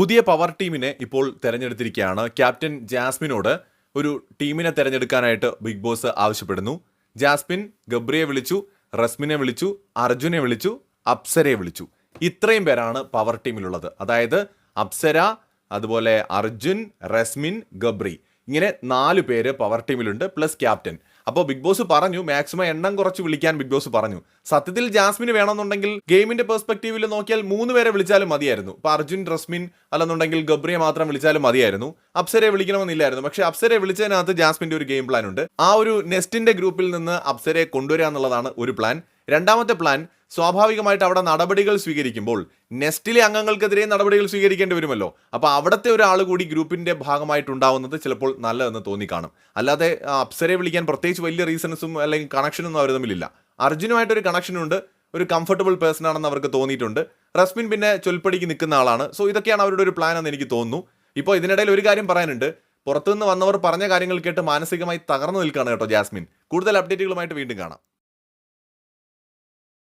പുതിയ പവർ ടീമിനെ ഇപ്പോൾ തെരഞ്ഞെടുത്തിരിക്കുകയാണ്. ക്യാപ്റ്റൻ ജാസ്മിനോട് ഒരു ടീമിനെ തെരഞ്ഞെടുക്കാനായിട്ട് ബിഗ് ബോസ് ആവശ്യപ്പെടുന്നു. ജാസ്മിൻ ഗബ്രിയെ വിളിച്ചു റസ്മിനെ വിളിച്ചു അർജുനെ വിളിച്ചു അപ്സരയെ വിളിച്ചു. ഇത്രയും പേരാണ് പവർ ടീമിലുള്ളത് അതായത് അപ്സര അതുപോലെ അർജുൻ റസ്മിൻ ഗബ്രി. ഇങ്ങനെ നാല് പേര് പവർ ടീമിലുണ്ട് പ്ലസ് ക്യാപ്റ്റൻ അപ്പോൾ ബിഗ് ബോസ് പറഞ്ഞു മാക്സിമം എണ്ണം കുറച്ച് വിളിക്കാൻ ബിഗ് ബോസ് പറഞ്ഞു. സത്യത്തിൽ ജാസ്മിന് വേണമെന്നുണ്ടെങ്കിൽ ഗെയിമിന്റെ പെർസ്പെക്റ്റീവിൽ നോക്കിയാൽ മൂന്ന് പേരെ വിളിച്ചാലും മതിയായിരുന്നു. ഇപ്പൊ അർജുൻ റസ്മിൻ അല്ലെന്നുണ്ടെങ്കിൽ ഗബ്രിയെ മാത്രം വിളിച്ചാലും മതിയായിരുന്നു. അപ്സരെ വിളിക്കണമെന്നില്ലായിരുന്നു. പക്ഷെ അപ്സരെ വിളിച്ചതിനകത്ത് ജാസ്മിന്റെ ഒരു ഗെയിം പ്ലാൻ ഉണ്ട്. ആ ഒരു നെസ്റ്റിന്റെ ഗ്രൂപ്പിൽ നിന്ന് അപ്സരെ കൊണ്ടുവരിക എന്നുള്ളതാണ് ഒരു പ്ലാൻ രണ്ടാമത്തെ പ്ലാൻ സ്വാഭാവികമായിട്ട് അവിടെ നടപടികൾ സ്വീകരിക്കുമ്പോൾ നെസ്റ്റിലെ അംഗങ്ങൾക്കെതിരെ നടപടികൾ സ്വീകരിക്കേണ്ടി വരുമല്ലോ. അപ്പോൾ അവിടുത്തെ ഒരാൾ കൂടി ഗ്രൂപ്പിന്റെ ഭാഗമായിട്ടുണ്ടാവുന്നത് ചിലപ്പോൾ നല്ലതെന്ന് തോന്നിക്കാണും. അല്ലാതെ അപ്സരെ വിളിക്കാൻ പ്രത്യേകിച്ച് വലിയ റീസൺസും അല്ലെങ്കിൽ കണക്ഷനൊന്നും അവർ തമ്മിലില്ല. അർജുനുമായിട്ടൊരു കണക്ഷനുണ്ട് ഒരു കംഫർട്ടബിൾ പേഴ്സൺ ആണെന്ന് അവർക്ക് തോന്നിയിട്ടുണ്ട്. റസ്മിൻ പിന്നെ ചൊൽപ്പടിക്ക് നിൽക്കുന്ന ആളാണ്. സോ ഇതൊക്കെയാണ് അവരുടെ ഒരു പ്ലാൻ എന്ന് എനിക്ക് തോന്നുന്നു. ഇപ്പോൾ ഇതിനിടയിൽ ഒരു കാര്യം പറയാനുണ്ട്. പുറത്തുനിന്ന് വന്നവർ പറഞ്ഞ കാര്യങ്ങൾ കേട്ട് മാനസികമായി തകർന്നു നിൽക്കുകയാണ് കേട്ടോ ജാസ്മിൻ. കൂടുതൽ അപ്ഡേറ്റുകളുമായിട്ട് വീണ്ടും കാണാം.